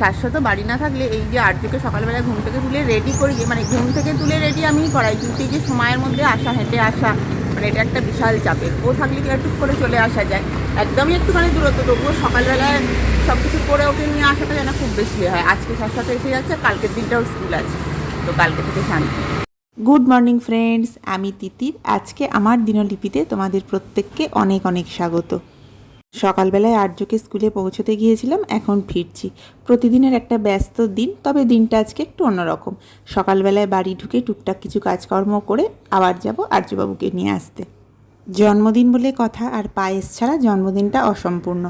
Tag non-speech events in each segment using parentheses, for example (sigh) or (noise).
শাশ্বত বাড়ি না থাকলে এই যে আর্যকে সকালবেলা ঘুম থেকে তুলে রেডি করিয়ে মানে ঘুম থেকে তুলে রেডি আমিই করাই, কিন্তু এই যে সময়ের মধ্যে আসা, হেঁটে আসা মানে এটা একটা বিশাল চাপের। ও থাকলে কি একটু করে চলে আসা যায়? একদমই একটুখানি দূরত্ব, তবুও সকালবেলায় সব কিছু করে ওকে নিয়ে আসাটা যেন খুব বেশি হয়। আজকে শাশ্বত এসে যাচ্ছে, কালকের দিনটাও স্কুল আছে। তো কালকে থেকে শান্তি। গুড মর্নিং ফ্রেন্ডস আমি তিতির। আজকে আমার দিনলিপিতে তোমাদের প্রত্যেককে অনেক অনেক স্বাগত। সকালবেলায় আর্যকে স্কুলে পৌঁছতে গিয়েছিলাম, এখন ফিরছি। প্রতিদিনের একটা ব্যস্ত দিন, তবে দিনটা আজকে একটু অন্যরকম। সকালবেলায় বাড়ি ঢুকে টুকটাক কিছু কাজকর্ম করে আবার যাব আর্যবাবুকে নিয়ে আসতে। জন্মদিন বলে কথা, আর পায়েস ছাড়া জন্মদিনটা অসম্পূর্ণ।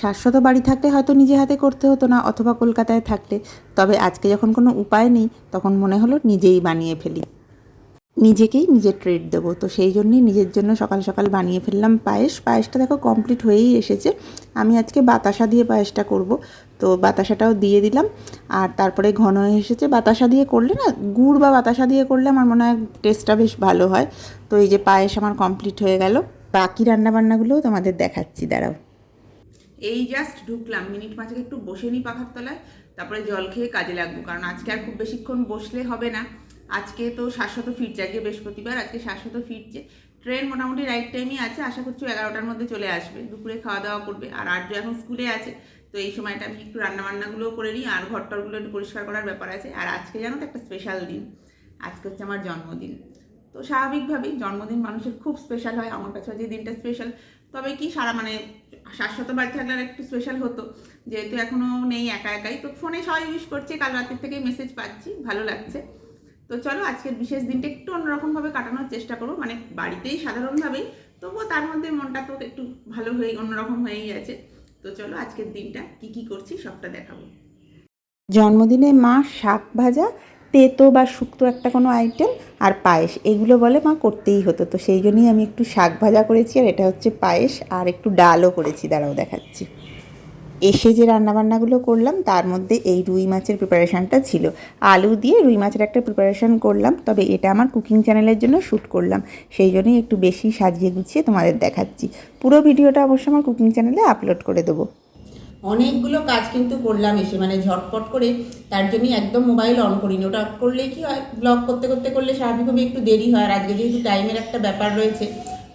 শাশ্বত বাড়ি থাকলে হয়তো নিজে হাতে করতে হতো না, অথবা কলকাতায় থাকলে। তবে আজকে যখন কোনো উপায় নেই, তখন মনে হলো নিজেই বানিয়ে ফেলি। নিজেকেই নিজে ট্রিট দেবো। তো সেই জন্যই নিজের জন্য সকাল সকাল বানিয়ে ফেললাম পায়েস। পায়েসটা দেখো কমপ্লিট হয়েই এসেছে। আমি আজকে বাতাসা দিয়ে পায়েসটা করব। তো বাতাসাটাও দিয়ে দিলাম। আর তারপরে ঘন হয়ে এসেছে। বাতাসা দিয়ে করলে না, গুড় বা বাতাসা দিয়ে করলে আমার মনে হয় টেস্টটা বেশ ভালো হয়। তো এই যে পায়েস আমার কমপ্লিট হয়ে গেল। বাকি রান্নাবান্নাগুলোও তোমাদের দেখাচ্ছি, দাঁড়াও। এই জাস্ট ঢুকলাম। মিনিট পাঁচেক একটু বসে নিই পাখার তলায়। তারপরে জল খেয়ে কাজে লাগবো। কারণ আজকে আর খুব বেশিক্ষণ বসলে হবে না। আজকে তো শাশ্বত ফিরছে, আজকে বৃহস্পতিবার, আজকে শাশ্বত ফিরছে। ট্রেন মোটামুটি রাইট টাইমই আছে, আশা করছি এগারোটার মধ্যে চলে আসবে। দুপুরে খাওয়া দাওয়া করবে। আর আর্য এখন স্কুলে আছে, তো এই সময়টা আমি একটু রান্নাবান্নাগুলোও করে নিই, আর ঘরটরগুলো একটু পরিষ্কার করার ব্যাপার আছে। আর আজকে জানো তো একটা স্পেশাল দিন। আজকে হচ্ছে আমার জন্মদিন। তো স্বাভাবিকভাবেই জন্মদিন মানুষের খুব স্পেশাল হয়, আমার কাছে যে দিনটা স্পেশাল তবে কি সারা মানে শাশ্বত বাড়ি থাকলে আর একটু স্পেশাল হতো। যেহেতু এখনও নেই একা একাই, তো ফোনে সবাই উইশ করছে, কাল রাতের থেকে মেসেজ পাচ্ছি, ভালো লাগছে। তো চলো আজকের বিশেষ দিনটা একটু অন্যরকমভাবে কাটানোর চেষ্টা করব। মানে বাড়িতেই সাধারণভাবেই তবুও তার মধ্যে মনটা তো একটু ভালো হয়ে, অন্যরকম হয়েই আছে। তো চলো আজকের দিনটা কি কি করছি সবটা দেখাবো। জন্মদিনে মা শাক ভাজা, তেতো বা শুক্তো একটা কোনো আইটেম আর পায়েস, এগুলো বলে মা করতেই হতো। তো সেই জন্যই আমি একটু শাক ভাজা করেছি আর এটা হচ্ছে পায়েস আর একটু ডালও করেছি। দাঁড়াও দেখাচ্ছি। এসে যে রান্নাবান্নাগুলো করলাম, তার মধ্যে এই রুই মাছের প্রিপারেশানটা ছিল। আলু দিয়ে রুই মাছের একটা প্রিপারেশান করলাম, তবে এটা আমার কুকিং চ্যানেলের জন্য শ্যুট করলাম। সেই জন্যই একটু বেশি সাজিয়ে গুছিয়ে তোমাদের দেখাচ্ছি। পুরো ভিডিওটা অবশ্য আমার কুকিং চ্যানেলে আপলোড করে দেবো। অনেকগুলো কাজ কিন্তু করলাম এসে মানে ঝটপট করে, তার জন্যই একদম মোবাইল অন করিনি। ওটা করলে কি হয় ব্লগ করতে করতে করলে স্বাভাবিকভাবে একটু দেরি হয়, আর আজকে যেহেতু টাইমের একটা ব্যাপার রয়েছে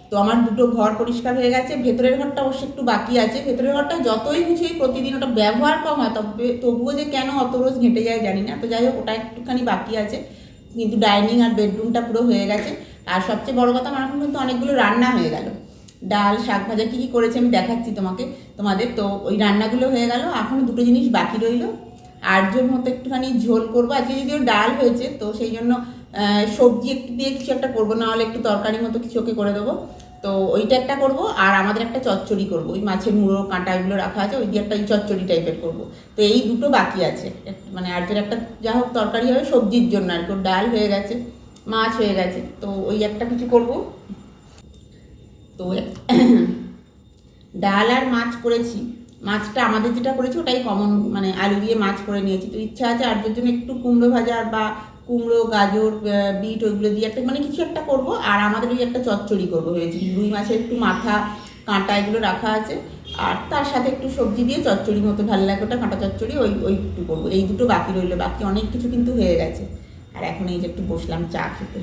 তো আমার দুটো ঘর পরিষ্কার হয়ে গেছে, ভেতরের ঘরটা অবশ্য একটু বাকি আছে। ভেতরের ঘরটা যতই গুছিয়ে প্রতিদিন ওটা ব্যবহার কম হয়, তবে তবুও যে কেন অত রোজ ঘেঁটে যায় জানি না। তো যাই হোক, ওটা একটুখানি বাকি আছে। কিন্তু ডাইনিং আর বেডরুমটা পুরো হয়ে গেছে। আর সবচেয়ে বড় কথা, আমার এখন কিন্তু অনেকগুলো রান্না হয়ে গেল। ডাল, শাক ভাজা, কী কী করেছি আমি দেখাচ্ছি তোমাকে, তোমাদের। তো ওই রান্নাগুলো হয়ে গেল। এখন দুটো জিনিস বাকি রইল। আটজন মতো একটুখানি ঝোল করব। আজকে যদিও ডাল হয়েছে, তো সেই জন্য সবজি একটু দিয়ে কিছু একটা করব না হলে একটু তরকারি মতো কিছু ওকে করে দেবো। তো ওইটা একটা করব, আর আমাদের একটা চচ্চড়ি করব। ওই মাছের মুড়ো, কাঁটা এগুলো রাখা আছে, ওই দিয়ে একটা চচ্চড়ি টাইপের করব। তো এই দুটো বাকি আছে। মানে আর্যের একটা যা হোক তরকারি হবে সবজির জন্য আর কি ডাল হয়ে গেছে, মাছ হয়ে গেছে, তো ওই একটা কিছু করব। তো (coughs) ডাল আর মাছ করেছি। মাছটা আমাদের যেটা করেছি, ওটাই কমন মানে আলু দিয়ে মাছ করে নিয়েছি। তো ইচ্ছা আছে আর জন্য একটু কুমড়ো ভাজা বা কুমড়ো, গাজর বিট ওইগুলো দিয়ে একটা মানে কিছু একটা করব। আর আমাদের ওই একটা চচ্চড়ি করব ভেবেছি। রুই মাছের একটু মাথা, কাঁটা এগুলো রাখা আছে। আর তার সাথে একটু সবজি দিয়ে চচ্চড়ি মতো ভালো লাগে ওটা, কাঁটা চচ্চড়ি, ওই ওই একটু করব। এই দুটো বাকি রইল। বাকি অনেক কিছু কিন্তু হয়ে গেছে। আর এখন এই যে একটু বসলাম চা খেতে।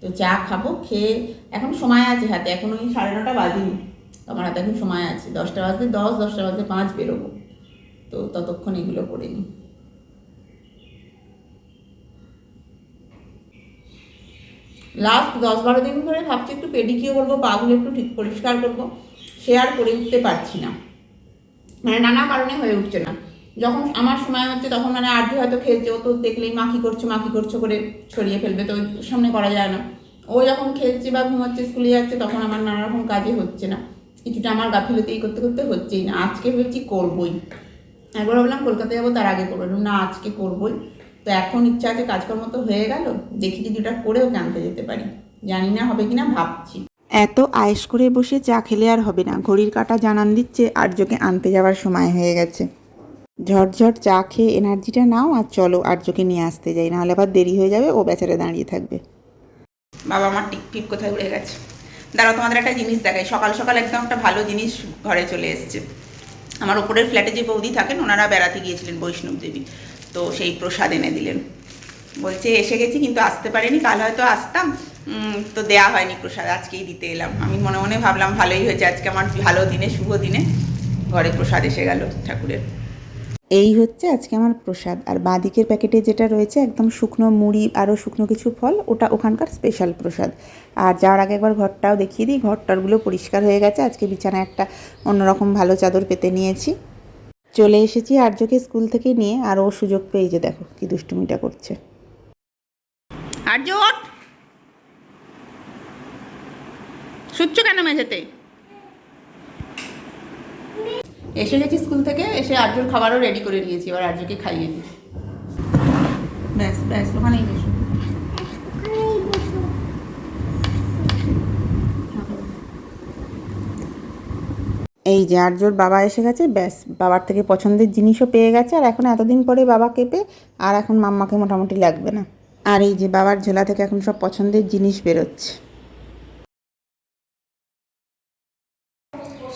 তো চা খাব, খেয়ে এখন সময় আছে হাতে। এখন ওই সাড়ে নটা বাজেনি আমার হাতে এখন সময় আছে। দশটা বাজতে দশ, দশটা বাজতে পাঁচ বেরোবো। তো ততক্ষণ এগুলো করে নিই। লাস্ট দশ বারো দিন ধরে ভাবছি একটু পেডিকিও করব পাগুলো একটু ঠিক পরিষ্কার করব, সে আর করে উঠতে পারছি না। মানে নানা কারণে হয়ে উঠছে না। যখন আমার সময় হচ্ছে তখন মানে আর্ধি হয়তো খেলছে, ও তো দেখলেই মাখি করছ মাখি করছ করে ছড়িয়ে ফেলবে, তো সামনে করা যায় না। ও যখন খেলছে বা ঘুমাচ্ছে, স্কুলে যাচ্ছে তখন আমার নানা রকম কাজে হচ্ছে না। কিছুটা আমার গাফিলতি করতে করতে হচ্ছেই না। আজকে ভেবেছি করবই। একবার ভাবলাম কলকাতা যাব, তার আগে করব। না, আজকে করবই। তো এখন ইচ্ছা আছে কাজকর্ম তো হয়ে গেল দেখি যদি ওটা করে ওকে আনতে যেতে পারি। জানি না হবে কিনা ভাবছি। এত আয়েস করে বসে চা খেলে আর হবে না ঘড়ির কাঁটা জানান দিচ্ছে আর্যকে আনতে যাওয়ার সময় হয়ে গেছে। ঝটঝট চা খেয়ে এনার্জিটা নাও আর চলো আর্যকে নিয়ে আসতে যাই নাহলে আবার দেরি হয়ে যাবে ও বেচারা দাঁড়িয়ে থাকবে। বাবা আমার টিপ টিপ কোথায় উড়ে গেছে? দাঁড়াও তোমাদের একটা জিনিস দেখাই। সকাল সকাল একদম একটা ভালো জিনিস ঘরে চলে এসছে। আমার ওপরের ফ্ল্যাটে যে বৌদি থাকেন ওনারা বেড়াতে গিয়েছিলেন বৈষ্ণব দেবী। তো সেই প্রসাদ এনে দিলেন। বলছে, এসে গেছি, কিন্তু আসতে পারিনি, কাল হয়তো আসতাম। তো দেয়া হয়নি প্রসাদ, আজকেই দিতে এলাম। আমি মনে মনে ভাবলাম, ভালোই হয়েছে, আজকে আমার ভালো দিনে, শুভ দিনে ঘরে প্রসাদ এসে গেল ঠাকুরের। এই হচ্ছে আজকে আমার প্রসাদ। আর বাঁদিকের প্যাকেটে যেটা রয়েছে, একদম শুকনো মুড়ি আরও শুকনো কিছু ফল, ওটা ওখানকার স্পেশাল প্রসাদ। আর যাওয়ার আগে একবার ঘরটাও দেখিয়ে দিই, ঘরটারগুলো পরিষ্কার হয়ে গেছে। আজকে বিছানায় একটা অন্যরকম ভালো চাদর পেতে নিয়েছি। চলে এসেছি আর্যকে স্কুল থেকে নিয়ে, আর ও সুযোগ পেয়ে যে দেখো কি দুষ্টুমিটা করছে। আর জোট শুচ্ছ কেন মেঝেতে? এসে গেছি স্কুল থেকে, এসে আর্যর খাবারও রেডি করে নিয়েছি, এবার আর্যকে খাইয়ে দিই। ব্যাস ব্যাস, ওখানেই বসো। এই যে আর্যর বাবা এসে গেছে, ব্যাস, বাবার থেকে পছন্দের জিনিসও পেয়ে গেছে। আর এখন এতদিন পরে বাবা কেঁপে, আর এখন মাম্মাকে মোটামুটি লাগবে না। আর এই যে বাবার ঝোলা থেকে এখন সব পছন্দের জিনিস বেরোচ্ছে।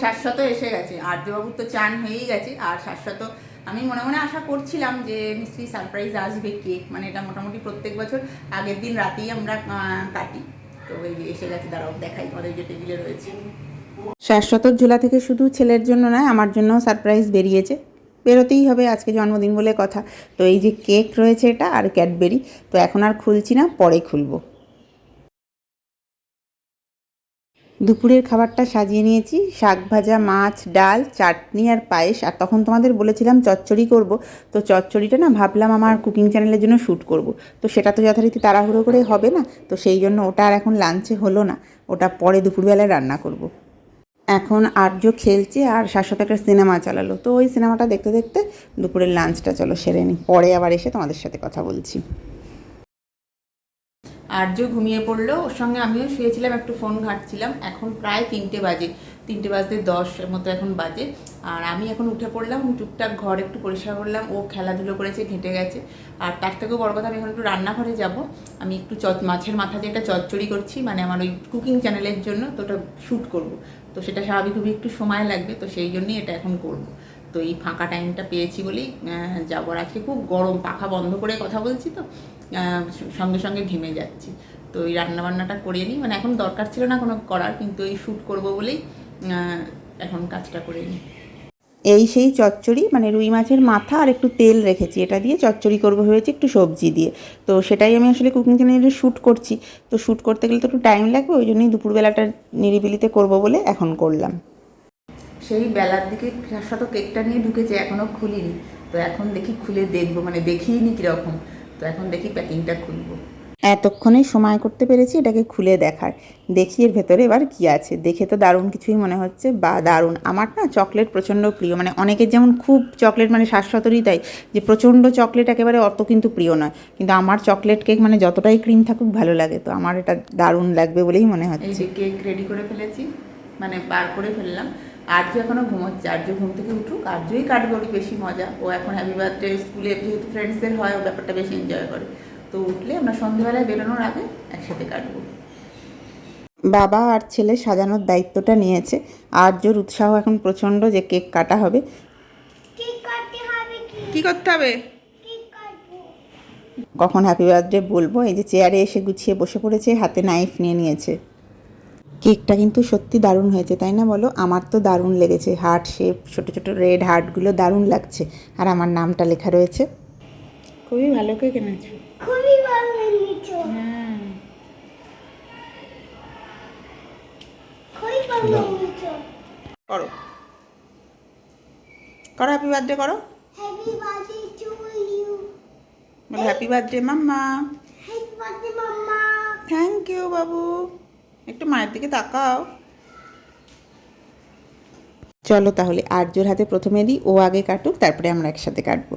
শাশ্বত এসে গেছে। আর্যবাবুর তো চান হয়েই গেছে। আর শাশ্বত, আমি মনে মনে আশা করছিলাম যে নিশ্চয়ই সারপ্রাইজ আসবে কেক মানে এটা মোটামুটি প্রত্যেক বছর আগের দিন রাতেই আমরা কাটি। তো এই এসে গেছে, দাঁড়াও, দেখাই, আমাদের যে টেবিলে রয়েছে। শাশ্বতর ঝোলা থেকে শুধু ছেলের জন্য নয়, আমার জন্যও সারপ্রাইজ বেরিয়েছে। বেরোতেই হবে আজকে জন্মদিন বলে কথা। তো এই যে কেক রয়েছে এটা আর ক্যাডবেরি তো এখন আর খুলছি না, পরে খুলবো। দুপুরের খাবারটা সাজিয়ে নিয়েছি, শাক ভাজা, মাছ, ডাল, চাটনি আর পায়েস। আর তখন তোমাদের বলেছিলাম চচ্চড়ি করব, তো চচ্চড়িটা না ভাবলাম আমার কুকিং চ্যানেলের জন্য শ্যুট করব। তো সেটা তো যথারীতি তাড়াহুড়ো করে হবে না, তো সেই জন্য ওটা আর এখন লাঞ্চে হলো না, ওটা পরে দুপুরবেলায় রান্না করব। এখন আর্য খেলছে আর শাশ্বত একটা সিনেমা চালালো। তো ওই সিনেমাটা দেখতে দেখতে দুপুরের লাঞ্চটা চলো সেরে নিই পরে আবার এসে তোমাদের সাথে কথা বলছি। আর্য ঘুমিয়ে পড়ল, ওর সঙ্গে আমিও শুয়েছিলাম, একটু ফোন ঘাঁটছিলাম। এখন প্রায় তিনটে বাজে, তিনটে বাজতে দশ মতো এখন বাজে। আর আমি এখন উঠে পড়লাম, টুকটাক ঘর একটু পরিষ্কার করলাম, ও খেলাধুলো করেছে, ঘেঁটে গেছে। আর তার থেকেও বড় কথা, আমি এখন একটু রান্নাঘরে যাব। আমি একটু চ মাছের মাথা দিয়ে একটা চচ্চড়ি করছি মানে আমার ওই কুকিং চ্যানেলের জন্য, তো ওটা শ্যুট করব। তো সেটা স্বাভাবিকভাবে একটু সময় লাগবে, তো সেই জন্যই এটা এখন করব। তো এই ফাঁকা টাইমটা পেয়েছি বলেই যাব আজকে খুব গরম, পাখা বন্ধ করে কথা বলছি তো সঙ্গে সঙ্গে ঘেমে যাচ্ছি। তো এই রান্নাবান্নাটা করে নিই মানে এখন দরকার ছিল না কোনো করার, কিন্তু এই শ্যুট করব বলেই এখন কাজটা করে নিই। এই সেই চচ্চড়ি মানে রুই মাছের মাথা আর একটু তেল রেখেছি। এটা দিয়ে চচ্চড়ি করব হয়েছে একটু সবজি দিয়ে। তো সেটাই আমি আসলে কুকিং চ্যানেলে শ্যুট করছি। তো শ্যুট করতে গেলে তো একটু টাইম লাগবে, ওই জন্যই দুপুরবেলাটা নিরিবিলিতে করব বলে এখন করলাম। সেই বেলার দিকে সাত কেকটা নিয়ে ঢুকেছে, এখনও খুলিনি। তো এখন দেখি খুলে দেখব মানে দেখিই নি কীরকম। তো এখন দেখি প্যাকিংটা খুলবো। এতক্ষণে সময় করতে পেরেছি এটাকে খুলে দেখার। দেখি এর ভেতরে এবার কি আছে। দেখে তো দারুণ কিছুই মনে হচ্ছে বা দারুণ। আমার না চকলেট প্রচণ্ড প্রিয়। মানে অনেকের যেমন খুব চকলেট মানে শাশ্বতরই তাই যে প্রচণ্ড চকলেট একেবারে অত কিন্তু প্রিয় নয়। কিন্তু আমার চকলেট কেক মানে যতটাই ক্রিম থাকুক ভালো লাগে তো আমার এটা দারুণ লাগবে বলেই মনে এই হচ্ছে। যে কেক রেডি করে ফেলেছি মানে বার করে ফেললাম। আর্য এখনও ঘুমোচ্ছে। আর্য ঘুম থেকে উঠুক আর্যই কাটবে বেশি মজা। ও এখন হ্যাপি বার্থডে স্কুলে যেহেতু ফ্রেন্ডসদের হয় ও ব্যাপারটা বেশি এনজয় করে। তো উঠলে আমরা সন্ধ্যেবেলায় বেরোনোর আগে একসাথে কাটবো। বাবা আর ছেলে সাজানোর দায়িত্বটা নিয়েছে। আর্যর উৎসাহ এখন প্রচণ্ড যে কেক কাটা হবে। কেক কি? কি করতে হবে? কখন হ্যাপি বার্থডে বলব? এই যে চেয়ারে এসে গুছিয়ে বসে পড়েছে হাতে নাইফ নিয়ে নিয়েছে। কেকটা কিন্তু সত্যি দারুণ হয়েছে তাই না বলো? আমার তো দারুণ লেগেছে। হার্ট শেপ ছোটো ছোটো রেড হার্টগুলো দারুণ লাগছে। আর আমার নামটা লেখা রয়েছে। খুবই ভালো কেক এনেছো খুবই ভালো এনেছো হ্যাঁ খুবই ভালো এনেছো করো। করো হ্যাপি বার্থডে করো। হ্যাপি বার্থডে টু ইউ বলো happy birthday mamma. Happy birthday mamma. Thank you বাবু। একটু মায়ের দিকে তাকাও। চলো তাহলে আর্যর হাতে প্রথমে দিই ও আগে কাটুক তারপরে আমরা একসাথে কাটবো।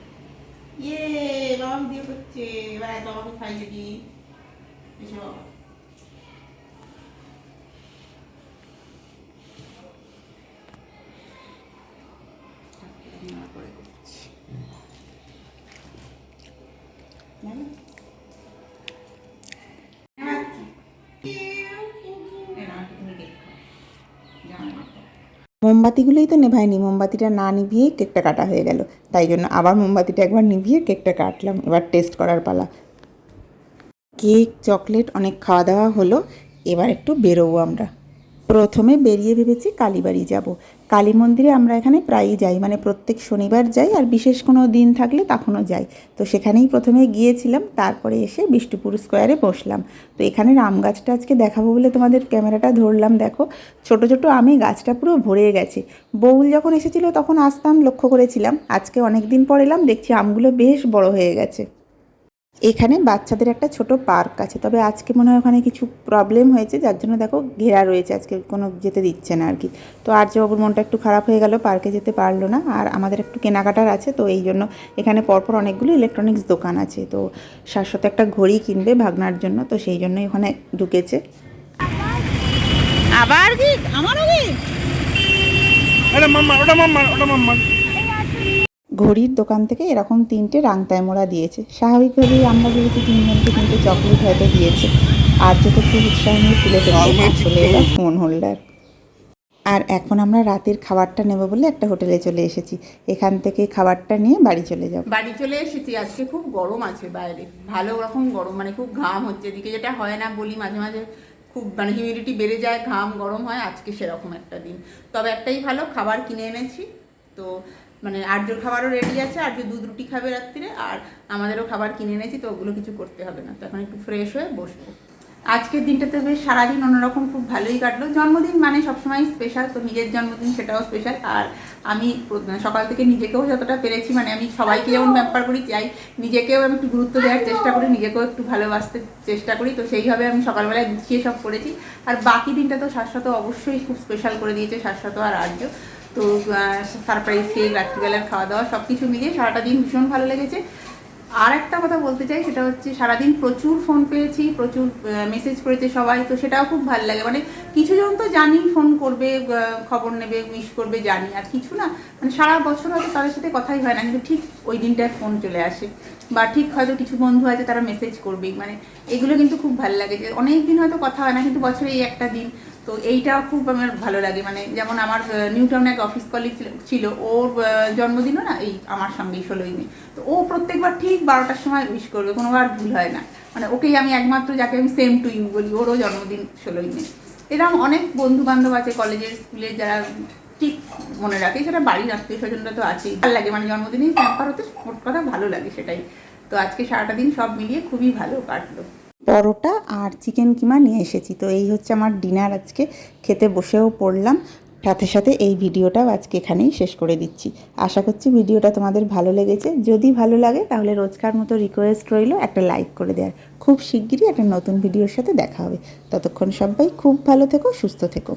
ইয়ে বাবা দিয়ে করছে এবার বাবাকে খাইয়ে দিই এসো বাবা। আমি আবার পরে করছি। জানো? হ্যাঁ, এই নাও, তুমি দেখো। জানো না তো। মোমবাতিগুলোই তো নেভায়নি। মোমবাতিটা না নিভিয়েই কেকটা কাটা হয়ে গেল। তাই জন্য আবার মোমবাতিটা একবার নিভিয়ে কেকটা কাটলাম। এবার টেস্ট করার পালা। কেক, চকলেট অনেক খাওয়া দাওয়া হলো। এবার একটু বেরোবো আমরা। প্রথমে বেরিয়ে ভেবেছি কালীবাড়ি যাব। কালী মন্দিরে আমরা এখানে প্রায়ই যাই মানে প্রত্যেক শনিবার যাই আর বিশেষ কোনো দিন থাকলে তখনও যাই। তো সেখানেই প্রথমে গিয়েছিলাম, তারপরে এসে বিষ্ণুপুর স্কোয়ারে বসলাম। তো এখানে আম গাছটা আজকে দেখাবো বলে তোমাদের ক্যামেরাটা ধরলাম, দেখো। ছোট ছোট আমে গাছটা পুরো ভরে গেছে। বউল যখন এসেছিল তখন আসতাম, লক্ষ্য করেছিলাম। আজকে অনেক দিন পর এলাম, দেখছি আমগুলো বেশ বড় হয়ে গেছে। এখানে বাচ্চাদের একটা ছোট পার্ক আছে তবে আজকে মনে হয় ওখানে কিছু প্রবলেম হয়েছে যার জন্য দেখো ঘেরা রয়েছে আজকে কোনো যেতে দিচ্ছে না আর কি তো আর্যবাবুর মনটা একটু খারাপ হয়ে গেল পার্কে যেতে পারল না আর আমাদের একটু কেনাকাটার আছে তো এই জন্য এখানে পরপর অনেকগুলো ইলেকট্রনিক্স দোকান আছে। তো শাশ্বত একটা ঘড়ি কিনবে ভাগনার জন্য তো সেই জন্যই ওখানে ঢুকেছে। আবার কি? আমারও কি? ওটা মাম্মা ওটা মাম্মা ওটা মাম্মা ঘড়ির দোকান থেকে এরকম তিনটে রাংতায় মোড়া দিয়েছে। স্বাভাবিকভাবেই আমরা ভেবেছি তিনজনকে তিনটে চকলেট হয়তো দিয়েছে। আর যত খুব উৎসাহ নিয়ে তুলে ফেলছে আসলে এটা ফোন হোল্ডার আর এখন আমরা রাতের খাবারটা নেব বলে একটা হোটেলে চলে এসেছি। এখান থেকে খাবারটা নিয়ে বাড়ি চলে যাব। বাড়ি চলে এসেছি। আজকে খুব গরম আছে বাইরে। ভালো রকম গরম মানে খুব ঘাম হচ্ছে। এদিকে যেটা হয় না বলি মাঝে মাঝে খুব মানে হিউমিডিটি বেড়ে যায় ঘাম গরম হয়। আজকে সেরকম একটা দিন। তবে একটাই ভালো খাবার কিনে এনেছি। তো মানে আর্যর খাবারও রেডি আছে আর্য দুধ রুটি খাবে রাত্রিরে আর আমাদেরও খাবার কিনে এনেছি, তো ওগুলো কিছু করতে হবে না। তো এখন একটু ফ্রেশ হয়ে বসবো। আজকের দিনটাতে বেশ সারাদিন অন্যরকম খুব ভালোই কাটলো। জন্মদিন মানে সবসময় স্পেশাল তো নিজের জন্মদিন সেটাও স্পেশাল আর আমি সকাল থেকে নিজেকেও যতটা পেরেছি মানে আমি সবাইকে যেমন ব্যাপার করি, চাই নিজেকেও আমি একটু গুরুত্ব দেওয়ার চেষ্টা করি, নিজেকেও একটু ভালোবাসতে চেষ্টা করি, তো সেইভাবে আমি সকালবেলায় গুছিয়ে সব করেছি। আর বাকি দিনটা তো শাশ্বত অবশ্যই খুব স্পেশাল করে দিয়েছে শাশ্বত আর আর্য। তো সারপ্রাইজ কেক রাত্রিবেলার খাওয়া দাওয়া সব কিছু মিলিয়ে সারাটা দিন ভীষণ ভালো লেগেছে। আর একটা কথা বলতে চাই, সেটা হচ্ছে সারাদিন প্রচুর ফোন পেয়েছি, প্রচুর মেসেজ করেছে সবাই, তো সেটাও খুব ভালো লাগে। মানে কিছু জন তো জানি ফোন করবে খবর নেবে উইশ করবে, জানি। আর কিছু না মানে সারা বছর হয়তো তাদের সাথে কথাই হয় না, কিন্তু ঠিক ওই দিনটায় ফোন চলে আসে। বা ঠিক হয়তো কিছু বন্ধু আছে, তারা মেসেজ করবেই। মানে এগুলো কিন্তু খুব ভালো লাগে যে অনেক দিন হয়তো কথা হয় না, কিন্তু বছরে এই একটা দিন তো এইটাও খুব আমার ভালো লাগে। মানে যেমন আমার নিউ টাউনে এক অফিস কলিগ ছিল ওর জন্মদিনও না এই আমার সঙ্গেই ষোলোই মে। তো ও প্রত্যেকবার ঠিক বারোটার সময় উইশ করবে, কোনোবার ভুল হয় না। মানে ওকেই আমি একমাত্র, যাকে আমি সেম টু ইউ বলি, ওরও জন্মদিন ষোলোই মে। এরকম অনেক বন্ধু বান্ধব আছে, কলেজের স্কুলের যারা ঠিক মনে রাখে সেটা বাড়ির আত্মীয় স্বজনরা তো আছেই। ভালো লাগে মানে জন্মদিনেই প্যাম্পার হতে মোট কথা ভালো লাগে সেটাই। তো আজকে সারাটা দিন সব মিলিয়ে খুবই ভালো কাটলো। পরোটা আর চিকেন কিমা নিয়ে এসেছি। তো এই হচ্ছে আমার ডিনার আজকে। খেতে বসেও পড়লাম। সাথে সাথে এই ভিডিওটাও আজকে এখানেই শেষ করে দিচ্ছি। আশা করছি ভিডিওটা তোমাদের ভালো লেগেছে। যদি ভালো লাগে তাহলে রোজকার মতো রিকোয়েস্ট রইল একটা লাইক করে দেওয়ার। খুব শিগগিরই একটা নতুন ভিডিওর সাথে দেখা হবে। ততক্ষণ সবাই খুব ভালো থেকো, সুস্থ থেকো।